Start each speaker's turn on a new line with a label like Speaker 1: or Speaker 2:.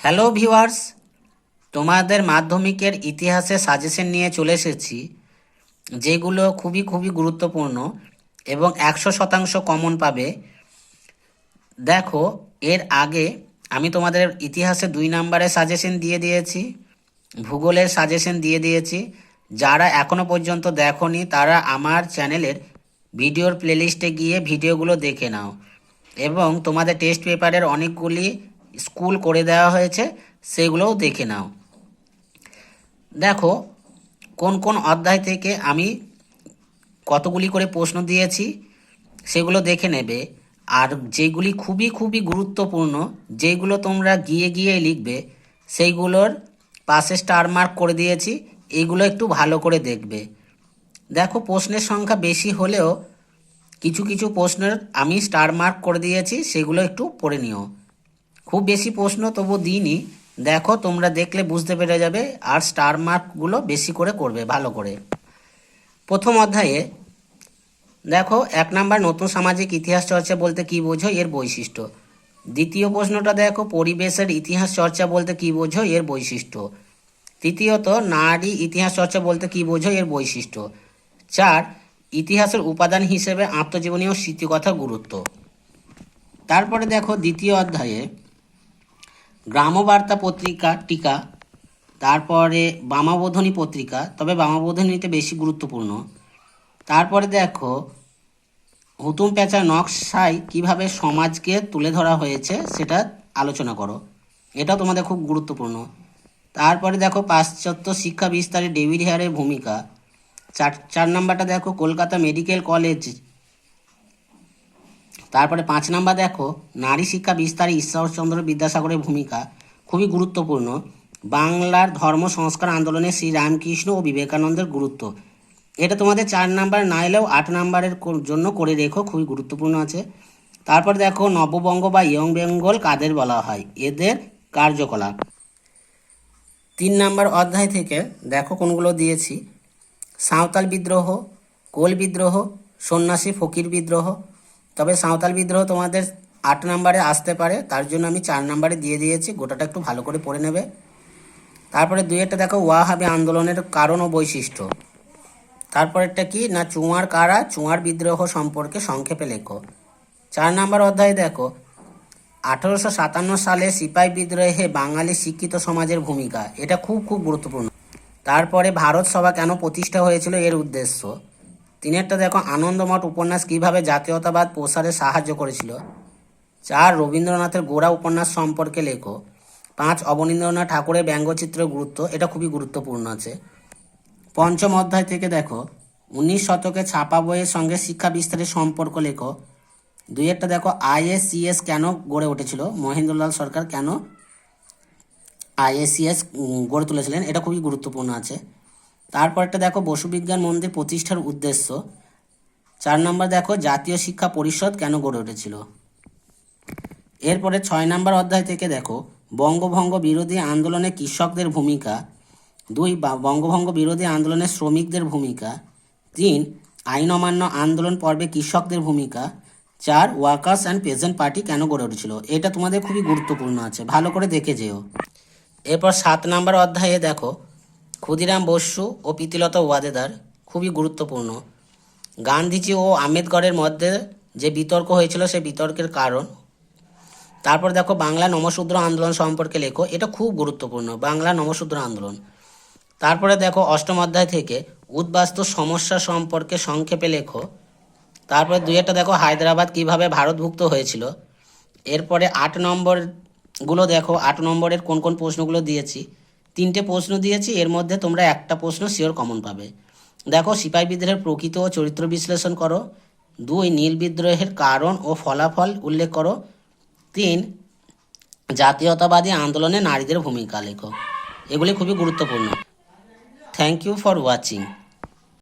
Speaker 1: Hello viewers তোমাদের মাধ্যমিকের ইতিহাসে সাজেশন নিয়ে চলে এসেছি, যেগুলো খুবই খুবই গুরুত্বপূর্ণ এবং একশো শতাংশ কমন পাবে। দেখো, এর আগে আমি তোমাদের ইতিহাসে দুই নম্বরে সাজেশন দিয়ে দিয়েছি, ভূগোলের সাজেশন দিয়ে দিয়েছি। যারা এখনও পর্যন্ত দেখোনি, তারা আমার চ্যানেলের ভিডিওর প্লেলিস্টে গিয়ে ভিডিওগুলো দেখে নাও। এবং তোমাদের টেস্ট পেপারের অনেকগুলি স্কুল করে দেওয়া হয়েছে, সেগুলোও দেখে নাও। দেখো, কোন কোন অধ্যায় থেকে আমি কতগুলি করে প্রশ্ন দিয়েছি, সেগুলো দেখে নেবে। আর যেগুলি খুবই খুবই গুরুত্বপূর্ণ, যেগুলো তোমরা গিয়ে গিয়ে লিখবে, সেইগুলোর পাশে স্টার মার্ক করে দিয়েছি, এগুলো একটু ভালো করে দেখবে। দেখো, প্রশ্নের সংখ্যা বেশি হলেও কিছু কিছু প্রশ্নের আমি স্টার মার্ক করে দিয়েছি, সেগুলো একটু পড়ে নিও। খুব বেশি প্রশ্ন তবু দিইনি। দেখো, তোমরা দেখলে বুঝতে পেরে যাবে আর স্টার মার্কগুলো বেশি করে করবে, ভালো করে। প্রথম অধ্যায়ে, দেখো, এক নাম্বার নতুন সামাজিক ইতিহাস চর্চা বলতে কি বোঝো এর বৈশিষ্ট্য। দ্বিতীয় প্রশ্নটা দেখো, পরিবেশের ইতিহাস চর্চা বলতে কি বোঝো এর বৈশিষ্ট্য। তৃতীয়ত, নারী ইতিহাস চর্চা বলতে কি বোঝো এর বৈশিষ্ট্য। চার, ইতিহাসের উপাদান হিসেবে আত্মজীবনী ও স্মৃতিকথার গুরুত্ব। তারপরে দেখো, দ্বিতীয় অধ্যায়ে গ্রামবার্তা পত্রিকা টিকা, তারপরে বামাবোধনী পত্রিকা, তবে বামাবোধনীতে বেশি গুরুত্বপূর্ণ। তারপরে দেখো, হুতুম পেঁচার নকশায় কীভাবে সমাজকে তুলে ধরা হয়েছে সেটা আলোচনা করো। এটাও তোমাদের খুব গুরুত্বপূর্ণ। তারপরে দেখো, পাশ্চাত্য শিক্ষা বিস্তারে ডেভিড হেয়ারের ভূমিকা। চার চার নাম্বারটা দেখো, কলকাতা মেডিকেল কলেজ তারপরে পাঁচ নাম্বার দেখো, নারী শিক্ষা বিস্তারে ঈশ্বরচন্দ্র বিদ্যাসাগরের ভূমিকা খুবই গুরুত্বপূর্ণ। বাংলার ধর্ম, সংস্কার, আন্দোলনে শ্রী রামকৃষ্ণ ও বিবেকানন্দের গুরুত্ব। এটা তোমাদের চার নাম্বার, না এলেও আট নাম্বারের জন্য করে রেখো, খুবই গুরুত্বপূর্ণ আছে। তারপর দেখো, নববঙ্গ বা ইয়ং বেঙ্গল কাদের বলা হয়? এদের কার্যকলাপ। তিন নাম্বার অধ্যায় থেকে দেখো কোনগুলো দিয়েছি। সাঁওতাল বিদ্রোহ, কোল বিদ্রোহ, সন্ন্যাসী ফকির বিদ্রোহ তবে সাঁওতাল বিদ্রোহ তোমাদের আট নম্বরে আসতে পারে, তার জন্য আমি চার নম্বরে দিয়ে দিয়েছি, গোটাটা একটু ভালো করে পড়ে নেবে। তারপরে একটা দেখো, ওয়াহাবি আন্দোলনের কারণ ও বৈশিষ্ট্য। তারপরেরটা কি? না, চুয়ার কারা? চুয়ার বিদ্রোহ সম্পর্কে সংক্ষেপে লেখো। চার নম্বর অধ্যায় দেখো, আঠারোশো সাতান্ন সালে সিপাই বিদ্রোহে বাঙালি শিক্ষিত সমাজের ভূমিকা, এটা খুব খুব গুরুত্বপূর্ণ। তারপরে ভারত সভা কেন প্রতিষ্ঠা হয়েছিল এর উদ্দেশ্য? তিনেরটা দেখো আনন্দমঠ উপন্যাস কীভাবে জাতীয়তাবাদ প্রসারে সাহায্য করেছিল। চার, রবীন্দ্রনাথের গোড়া উপন্যাস সম্পর্কে লেখো। পাঁচ, অবনীন্দ্রনাথ ঠাকুরের ব্যঙ্গচিত্রের গুরুত্ব, এটা খুবই গুরুত্বপূর্ণ আছে। পঞ্চম অধ্যায় থেকে দেখো, উনিশ শতকে ছাপা বইয়ের সঙ্গে শিক্ষা বিস্তারের সম্পর্ক লেখো। দুই একটা দেখো, আইএসসিএস কেন গড়ে উঠেছিল? মহেন্দ্রলাল সরকার কেন আইএসসিএস গড়ে তুলেছিলেন? এটা খুবই গুরুত্বপূর্ণ আছে। তারপরটা দেখো বসু বিজ্ঞান মন্দির প্রতিষ্ঠার উদ্দেশ্য। চার নম্বর দেখো, জাতীয় শিক্ষা পরিষদ কেন গড়ে উঠেছিল? এরপরে ছয় নম্বর অধ্যায় থেকে দেখো, বঙ্গভঙ্গ বিরোধী আন্দোলনে কৃষকদের ভূমিকা। দুই বঙ্গভঙ্গ বিরোধী আন্দোলনে শ্রমিকদের ভূমিকা। তিন, আইন অমান্য আন্দোলন পর্বে কৃষকদের ভূমিকা। চার, ওয়ার্কার্স অ্যান্ড পেজেন্ট পার্টি কেন গড়ে উঠেছিল? এটা তোমাদের খুবই গুরুত্বপূর্ণ আছে, ভালো করে দেখে যেও। এরপর সাত নম্বর অধ্যায়ে দেখো ক্ষুদিরাম বসু ও প্রীতিলতা ওয়াদেদার খুবই গুরুত্বপূর্ণ। গান্ধীজি ও আম্বেদকরের মধ্যে যে বিতর্ক হয়েছিল সেই বিতর্কের কারণ। তারপর দেখো বাংলা নমশূদ্র আন্দোলন সম্পর্কে লেখো, এটা খুব গুরুত্বপূর্ণ, বাংলা নমশূদ্র আন্দোলন। তারপরে দেখো অষ্টম অধ্যায় থেকে উদ্বাস্তু সমস্যা সম্পর্কে সংক্ষেপে লেখো। তারপরে দুই একটা দেখো হায়দ্রাবাদ কীভাবে ভারতভুক্ত হয়েছিল। এরপরে আট নম্বরগুলো দেখো, আট নম্বরের কোন কোন প্রশ্নগুলো দিয়েছি। তিনটে প্রশ্ন দিয়েছি, এর মধ্যে তোমরা একটা প্রশ্ন শিওর কমন পাবে। দেখো, সিপাহী বিদ্রোহের প্রকৃত ও চরিত্র বিশ্লেষণ করো। দুই, নীল বিদ্রোহের কারণ ও ফলাফল উল্লেখ করো। তিন, জাতীয়তাবাদী আন্দোলনে নারীদের ভূমিকা লেখো। এগুলি খুবই গুরুত্বপূর্ণ। Thank you for watching